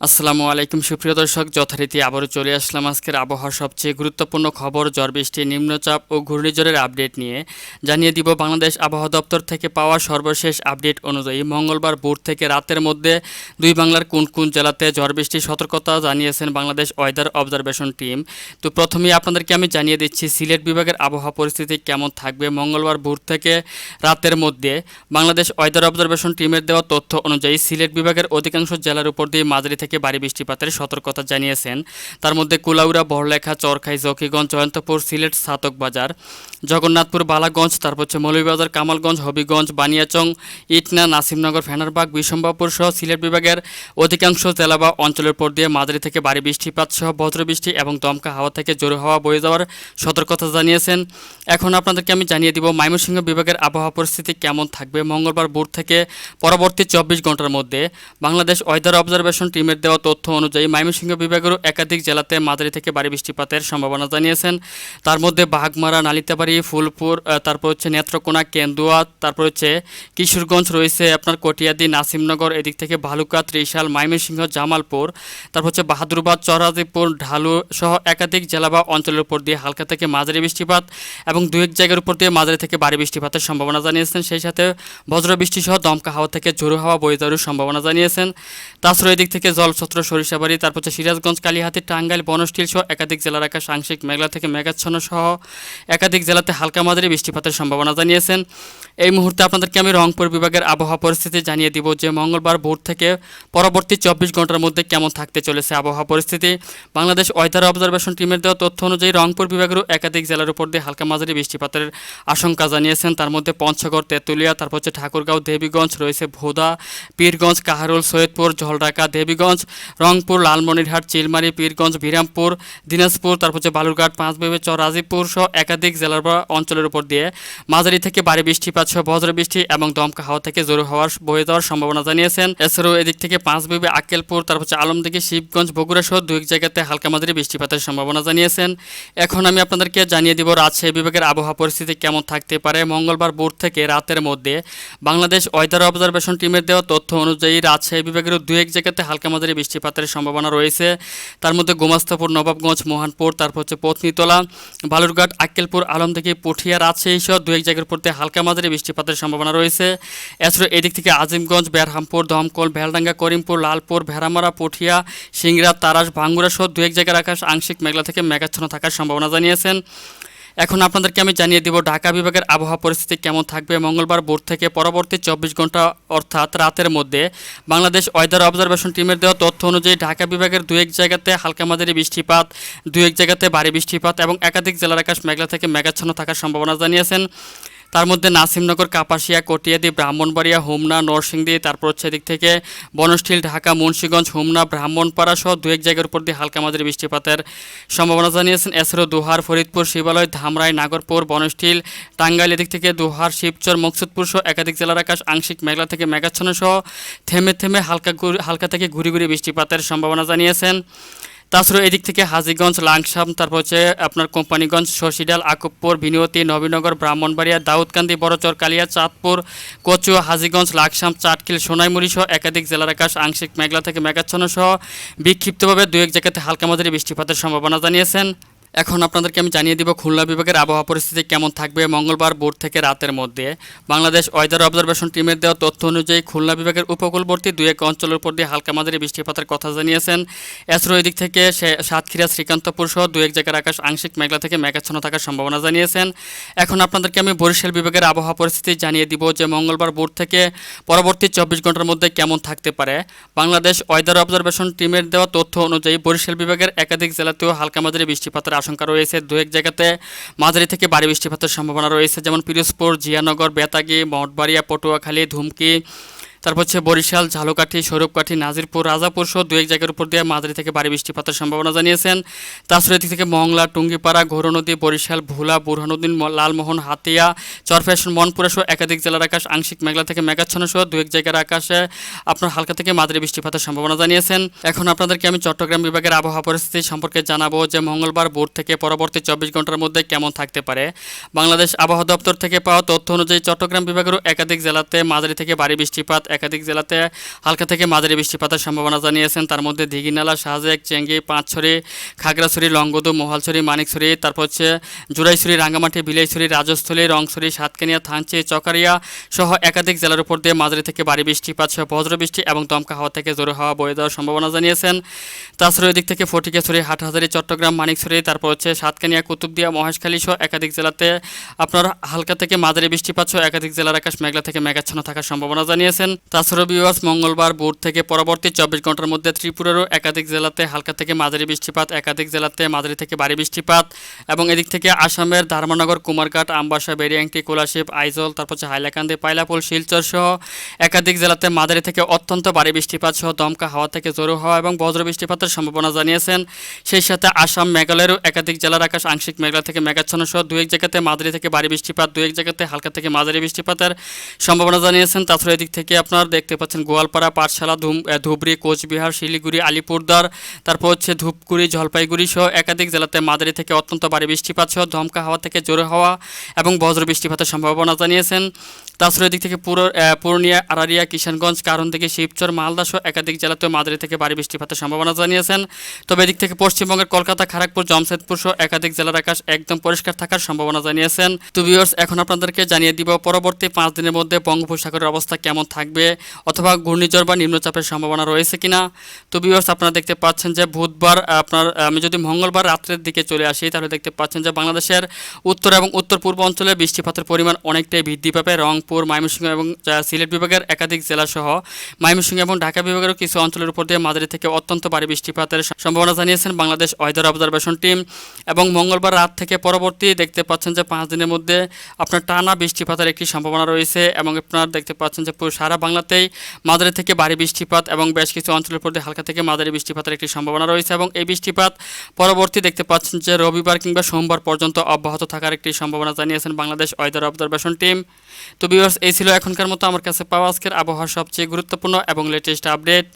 আসসালামু আলাইকুম, সুপ্রিয় দর্শক। যথারীতি আবারও চলে আসলাম আজকের আবহাওয়ার সবচেয়ে গুরুত্বপূর্ণ খবর, ঝড় বৃষ্টি, নিম্নচাপ ও ঘূর্ণিঝড়ের আপডেট নিয়ে। জানিয়ে দিব, বাংলাদেশ আবহাওয়া দপ্তর থেকে পাওয়া সর্বশেষ আপডেট অনুযায়ী মঙ্গলবার ভোর থেকে রাতের মধ্যে দুই বাংলার কোন কোন জেলাতে ঝড় বৃষ্টির সতর্কতা জানিয়েছেন বাংলাদেশ ওয়েদার অবজারভেশন টিম। তো প্রথমেই আপনাদেরকে আমি জানিয়ে দিচ্ছি, সিলেট বিভাগের আবহাওয়া পরিস্থিতি কেমন থাকবে মঙ্গলবার ভোর থেকে রাতের মধ্যে। বাংলাদেশ ওয়েদার অবজারভেশন টিমের দেওয়া তথ্য অনুযায়ী সিলেট বিভাগের অধিকাংশ জেলার উপর দিয়ে মাঝারি থেকে ভারী বৃষ্টিপাতের সতর্কতা জানিয়েছেন। তার মধ্যে কুলাউড়া, বড়লেখা, চরখাই, জকিগঞ্জ, জয়ন্তপুর, সিলেট, সাতক বাজার, জগন্নাথপুর, বালাগঞ্জ, তারপর হচ্ছে মৌলভীবাজার, কামালগঞ্জ, হবিগঞ্জ, বানিয়াচং, ইটনা, নাসিমনগর, ফেনারবাগ বিশম্বাপুর সহ সিলেট বিভাগের অধিকাংশ জেলা বা অঞ্চলের উপর দিয়ে মাঝারি থেকে ভারী বৃষ্টিপাত সহ বজ্রবৃষ্টি এবং দমকা হাওয়া থেকে জোরে হাওয়া বয়ে যাওয়ার সতর্কতা জানিয়েছেন। এখন আপনাদেরকে আমি জানিয়ে দিব ময়মনসিংহ বিভাগের আবহাওয়া পরিস্থিতি কেমন থাকবে। মঙ্গলবার ভোর থেকে পরবর্তী চব্বিশ ঘণ্টার মধ্যে বাংলাদেশ ওয়েদার অবজারভেশন টিমের দেওয়া তথ্য অনুযায়ী ময়মনসিংহ বিভাগেরও একাধিক জেলাতে মাঝারি থেকে ভারী বৃষ্টিপাতের সম্ভাবনা জানিয়েছেন। তার মধ্যে বাঘমারা, নালিতাবাড়ি, ফুলপুর তারপর হচ্ছে নেত্রকোনা, কেন্দুয়া, তারপর হচ্ছে কিশোরগঞ্জ রয়েছে আপনার কটিয়াদি, নাসিমনগর, এদিক থেকে ভালুকা, ত্রিশাল, ময়মনসিংহ, জামালপুর, তারপর হচ্ছে বাহাদুরবাদ, চরাজিপুর, ঢালু সহ একাধিক জেলা বা অঞ্চলের উপর দিয়ে হালকা থেকে মাঝারি বৃষ্টিপাত এবং দু এক জায়গার উপর দিয়ে মাঝারি থেকে ভারী বৃষ্টিপাতের সম্ভাবনা জানিয়েছেন। সেই সাথে বজ্রবৃষ্টি সহ দমকা হাওয়া থেকে ঝোড়ো হাওয়া, বয়ে যাওয়ার সম্ভাবনা জানিয়েছেন। তাছাড়া এদিক থেকে জলছত্র সরিষাবাড়ি তারপর হচ্ছে সিরাজগঞ্জ, কালীহাতি, টাঙ্গাইল বনস্টিল সহ একাধিক জেলার আকাশ আংশিক মেঘলা থেকে মেঘাচ্ছন্ন সহ একাধিক জেলাতে হালকা মাঝারি বৃষ্টিপাতের সম্ভাবনা জানিয়েছেন। এই মুহূর্তে আপনাদেরকে আমি রংপুর বিভাগের আবহাওয়া পরিস্থিতি জানিয়ে দিব যে মঙ্গলবার ভোর থেকে পরবর্তী চব্বিশ ঘণ্টার মধ্যে কেমন থাকতে চলেছে আবহাওয়া পরিস্থিতি। বাংলাদেশ ওয়েদার অবজারভেশন টিমের দেওয়া তথ্য অনুযায়ী রংপুর বিভাগেরও একাধিক জেলার উপর দিয়ে হালকা মাঝারি বৃষ্টিপাতের আশঙ্কা জানিয়েছেন। তার মধ্যে পঞ্চগড়, তেঁতুলিয়া, তারপর হচ্ছে ঠাকুরগাঁও, দেবীগঞ্জ, রয়েছে ভোদা, পীরগঞ্জ, কাহারুল, সৈয়দপুর ঝলঢাকা দেবীগঞ্জ রংপুর, লালমনিরহাট, চিলমারি, পীরগঞ্জ, বিরামপুর, দিনাজপুর, তারপর হচ্ছে বালুরঘাট, পাঁচবেবে চর, রাজীবপুর সহ একাধিক জেলার অঞ্চলের উপর দিয়ে মাঝারি থেকে ভারী বৃষ্টিপাত সহ বজ্র বৃষ্টি এবং দমকা হাওয়া থেকে জোরে হওয়ার বয়ে যাওয়ার সম্ভাবনা জানিয়েছেন। এছাড়াও এদিক থেকে পাঁচবেবে আক্কেলপুর, তারপর হচ্ছে আলমদিঘি, শিবগঞ্জ, বগুড়া সহ দু এক জায়গাতে হালকা মাঝারি বৃষ্টিপাতের সম্ভাবনা জানিয়েছেন। এখন আমি আপনাদেরকে জানিয়ে দিব রাজশাহী বিভাগের আবহাওয়া পরিস্থিতি কেমন থাকতে পারে। মঙ্গলবার ভোর থেকে রাতের মধ্যে বাংলাদেশ ওয়েদার অবজারভেশন টিমের দেওয়া তথ্য অনুযায়ী রাজশাহী বিভাগের দু এক জায়গাতে হালকা মাঝারি বৃষ্টিপাতের সম্ভাবনা রয়েছে। তার মধ্যে গোমাস্তাপুর, নবাবগঞ্জ, মোহনপুর, তারপর হচ্ছে পত্নীতলা, বালুরঘাট, আক্কেলপুর, আলমদিঘি পুঠিয়া রাজশাহী সহ দু এক জায়গার দিয়ে হালকা মাঝারি বৃষ্টিপাতের সম্ভাবনা রয়েছে। এছাড়া এদিক থেকে আজিমগঞ্জ বেরহামপুর দমকল, ভেলডাঙ্গা, করিমপুর, লালপুর, ভেড়ামারা, পুঠিয়া, সিংড়া, তারাস ভাঙ্গুরা সহ দু এক জায়গার আকাশ আংশিক মেঘলা থেকে মেঘাচ্ছন্ন থাকার সম্ভাবনা জানিয়েছেন। এখন আপনাদেরকে আমি জানিয়ে দিব, ঢাকা বিভাগের আবহাওয়া পরিস্থিতি কেমন থাকবে? মঙ্গলবার ভোর থেকে পরবর্তী চব্বিশ ঘণ্টা, অর্থাৎ রাতের মধ্যে বাংলাদেশ ওয়েদার অবজারভেশন টিমের দেওয়া তথ্য অনুযায়ী ঢাকা বিভাগের দু এক জায়গাতে হালকা মাঝারি বৃষ্টিপাত দু এক জায়গাতে ভারী বৃষ্টিপাত এবং একাধিক জেলার আকাশ মেঘলা থেকে মেঘাচ্ছন্ন থাকার সম্ভাবনা জানিয়েছেন। তার মধ্যে নাসিমনগর, কাপাসিয়া, কটিয়াদি, ব্রাহ্মণবাড়িয়া, হোমনা, নরসিংদী, তারপর হচ্ছে এদিক থেকে বনষ্ঠিল ঢাকা, মুন্সীগঞ্জ, হোমনা, ব্রাহ্মণপাড়া সহ দু এক জায়গার উপর দিয়ে হালকা মাঝারি বৃষ্টিপাতের সম্ভাবনা জানিয়েছেন এছাড়াও দোহার, ফরিদপুর, শিবালয়, ধামরাই, নাগরপুর বনষ্ঠিল টাঙ্গাইল, এদিক থেকে দোহার, শিবচর, মকসুদপুর সহ একাধিক জেলার আকাশ আংশিক মেঘলা থেকে মেঘাচ্ছন্ন সহ থেমে থেমে হালকা হালকা থেকে ঘুরি ঘুরি বৃষ্টিপাতের সম্ভাবনা জানিয়েছেন। তাছাড়াও এদিক থেকে হাজিগঞ্জ, লাংসাম, তারপর হচ্ছে আপনার কোম্পানিগঞ্জ, শশিডাল, আকুবপুর, বিনিয়তি, নবীনগর, ব্রাহ্মণবাড়িয়া, দাউদকান্দি, বড়চর, কালিয়া, চাঁদপুর, কচুয়া, হাজিগঞ্জ লাকসাম চাটকিল, সোনাইমুড়ি সহ একাধিক জেলার আকাশ আংশিক মেঘলা থেকে মেঘাচ্ছন্ন সহ বিক্ষিপ্তভাবে দু এক জায়গাতে হালকা মাঝারি বৃষ্টিপাতের সম্ভাবনা জানিয়েছেন এখন আপনাদেরকে আমি জানিয়ে দিব খুলনা বিভাগের আবহাওয়া পরিস্থিতি কেমন থাকবে মঙ্গলবার ভোর থেকে রাতের মধ্যে। বাংলাদেশ ওয়েদার অবজারভেশন টিমের দেওয়া তথ্য অনুযায়ী খুলনা বিভাগের উপকূলবর্তী দুই এক অঞ্চলের উপর দিয়ে হালকা মাঝারি বৃষ্টিপাতের কথা জানিয়েছেন। এছাড়াও এদিক থেকে সাতক্ষীরা, শ্রীকান্তপুর সহ দু এক জায়গার আকাশ আংশিক মেঘলা থেকে মেঘাচ্ছন্ন থাকার সম্ভাবনা জানিয়েছেন। এখন আপনাদেরকে আমি বরিশাল বিভাগের আবহাওয়া পরিস্থিতি জানিয়ে দিব যে মঙ্গলবার ভোর থেকে পরবর্তী চব্বিশ ঘণ্টার মধ্যে কেমন থাকতে পারে। বাংলাদেশ ওয়েদার অবজারভেশন টিমের দেওয়া তথ্য অনুযায়ী বরিশাল বিভাগের একাধিক জেলাতেও হালকা মাঝারি বৃষ্টিপাতের আশঙ্কা রয়েছে। দু এক জায়গাতে মাঝারি থেকে ভারী বৃষ্টিপাতের সম্ভাবনা রয়েছে, যেমন পিরোজপুর, জিয়ানগর, বেতাগি, মঠবাড়িয়া, পটুয়াখালী, ধুমকি তারপর হচ্ছে বরিশাল, ঝালকাঠি স্বরূপকাঠি নাজিরপুর, রাজাপুর সহ দু এক জায়গার উপর দিয়ে মাঝারি থেকে ভারী বৃষ্টিপাতের সম্ভাবনা জানিয়েছেন। তাছাড়া এদিক থেকে মংলা, টুঙ্গিপাড়া ঘোরনদী বরিশাল, ভোলা বুরহানুদ্দিন লালমোহন, হাতিয়া চরফ্যাশন মনপুরা সহ একাধিক জেলার আকাশ আংশিক মেঘলা থেকে মেঘাচ্ছন্ন সহ দু এক জায়গার আকাশে আপনার হালকা থেকে মাঝারি বৃষ্টিপাতের সম্ভাবনা জানিয়েছেন। এখন আপনাদেরকে আমি চট্টগ্রাম বিভাগের আবহাওয়া পরিস্থিতি সম্পর্কে জানাব যে মঙ্গলবার ভোর থেকে পরবর্তী চব্বিশ ঘণ্টার মধ্যে কেমন থাকতে পারে। বাংলাদেশ আবহাওয়া দপ্তর থেকে পাওয়া তথ্য অনুযায়ী চট্টগ্রাম বিভাগেরও একাধিক জেলাতে মাঝারি থেকে ভারী বৃষ্টিপাত একাধিক জেলাতে হালকা থেকে মাঝারি বৃষ্টিপাতের সম্ভাবনা জানিয়েছেন। তার মধ্যে দিঘিনালা শাহজেক চেঙ্গি, পাঁচছড়ি, খাগড়াছড়ি, লংগদু, মোহালছড়ি, মানিকছড়ি, তারপর হচ্ছে জুরাইছড়ি, রাঙ্গামাটি, বিলাইছড়ি, রাজস্থলী, রংছড়ি, সাতকানিয়া, থানচি, চকারিয়া সহ একাধিক জেলার উপর দিয়ে মাঝারি থেকে ভারী বৃষ্টিপাত সহ বজ্রবৃষ্টি এবং দমকা হাওয়া থেকে জোরে হাওয়া বয়ে দেওয়ার সম্ভাবনা জানিয়েছেন। তাছাড়া দিক থেকে ফটিকেছড়ি হাটহাজারি, চট্টগ্রাম, মানিকছড়ি, তারপর হচ্ছে সাতকানিয়া, কুতুবদিয়া, মহেশখালী সহ একাধিক জেলাতে আপনার হালকা থেকে মাঝারি বৃষ্টিপাত সহ একাধিক জেলার আকাশ মেঘলা থেকে মেঘাচ্ছন্ন থাকার সম্ভাবনা জানিয়েছেন। তাছাড়া বিওয়াস মঙ্গলবার ভোর থেকে পরবর্তী চব্বিশ ঘণ্টার মধ্যে ত্রিপুরারও একাধিক জেলাতে হালকা থেকে মাঝারি বৃষ্টিপাত, একাধিক জেলাতে মাঝারি থেকে ভারী বৃষ্টিপাত এবং এদিক থেকে আসামের ধর্মনগর, কুমারঘাট, আমবাসা বেরিয়াংটি কোলাশিপ আইজল, তারপর হচ্ছে হাইলাকান্দি পাইলাপুল শিলচর সহ একাধিক জেলাতে মাঝারি থেকে অত্যন্ত ভারী বৃষ্টিপাত সহ দমকা হাওয়া থেকে জোরো হওয়া এবং বজ্র বৃষ্টিপাতের সম্ভাবনা জানিয়েছেন। সেই সাথে আসাম মেঘালয়েরও একাধিক জেলার আকাশ আংশিক মেঘলা থেকে মেঘাচ্ছন্ন সহ দু এক জায়গাতে মাঝারি থেকে ভারী বৃষ্টিপাত দু এক জায়গাতে হালকা থেকে মাঝারি বৃষ্টিপাতের সম্ভাবনা জানিয়েছেন। তাছাড়া এদিক থেকে আপনার দেখতে পাচ্ছেন গোয়ালপাড়া, পাঠশালা ধুবড়ি, কোচবিহার, শিলিগুড়ি, আলিপুরদার, তারপর হচ্ছে ধূপগুড়ি, জলপাইগুড়ি সহ একাধিক জেলাতে মাদারি থেকে অত্যন্ত ভারী বৃষ্টিপাত সহ ধমকা হাওয়া থেকে জোরে হওয়া এবং বজ্র বৃষ্টিপাতের সম্ভাবনা জানিয়েছেন। তাছাড়া এদিক থেকে পুরো পূর্ণিয়া আরারিয়া কিষানগঞ্জ, কারণ থেকে শিবচর, মালদা সহ একাধিক জেলাতে মাঝারি থেকে ভারী বৃষ্টিপাতের সম্ভাবনা জানিয়েছেন। তবে এদিক থেকে পশ্চিমবঙ্গের কলকাতা খড়গপুর জমশেদপুর সহ একাধিক জেলার আকাশ একদম পরিষ্কার থাকার সম্ভাবনা জানিয়েছেন। তো ভিউয়ার্স এখন আপনাদেরকে জানিয়ে দিব পরবর্তী পাঁচ দিনের মধ্যে বঙ্গোপসাগরের অবস্থা কেমন থাকবে অথবা ঘূর্ণিঝড় বা নিম্নচাপের সম্ভাবনা রয়েছে কিনা। তো ভিউয়ার্স আপনারা দেখতে পাচ্ছেন যে বুধবার আপনার, আমি যদি মঙ্গলবার রাত্রের দিকে চলে আসি, তাহলে দেখতে পাচ্ছেন যে বাংলাদেশের উত্তর এবং উত্তর পূর্ব অঞ্চলে বৃষ্টিপাতের পরিমাণ অনেকটাই বৃদ্ধি পাবে। রংপুর ময়মনসিংহ এবং সিলেট বিভাগের একাধিক জেলা সহ ময়মনসিংহ এবং ঢাকা বিভাগেরও কিছু অঞ্চলের উপর দিয়ে মাঝারি থেকে অত্যন্ত ভারী বৃষ্টিপাতের সম্ভাবনা জানিয়েছেন বাংলাদেশ ওয়েদার অবজারভেশন টিম এবং মঙ্গলবার রাত থেকে পরবর্তী দেখতে পাচ্ছেন যে পাঁচ দিনের মধ্যে আপনার টানা বৃষ্টিপাতের একটি সম্ভাবনা রয়েছে এবং আপনার দেখতে পাচ্ছেন যে পুরো সারা বাংলাতেই মাঝারি থেকে ভারী বৃষ্টিপাত এবং বেশ কিছু অঞ্চলের উপর দিয়ে হালকা থেকে মাঝারি বৃষ্টিপাতের একটি সম্ভাবনা রয়েছে এবং এই বৃষ্টিপাত পরবর্তী দেখতে পাচ্ছেন যে রবিবার কিংবা সোমবার পর্যন্ত অব্যাহত থাকার একটি সম্ভাবনা জানিয়েছেন বাংলাদেশ ওয়েদার অবজারভেশন টিম। তো ভিউয়ার্স এই ছিল এখনকার মতো। আমার কাছে পাওয়া আজকের আবহাওয়ার সবচেয়ে গুরুত্বপূর্ণ এবং লেটেস্ট আপডেট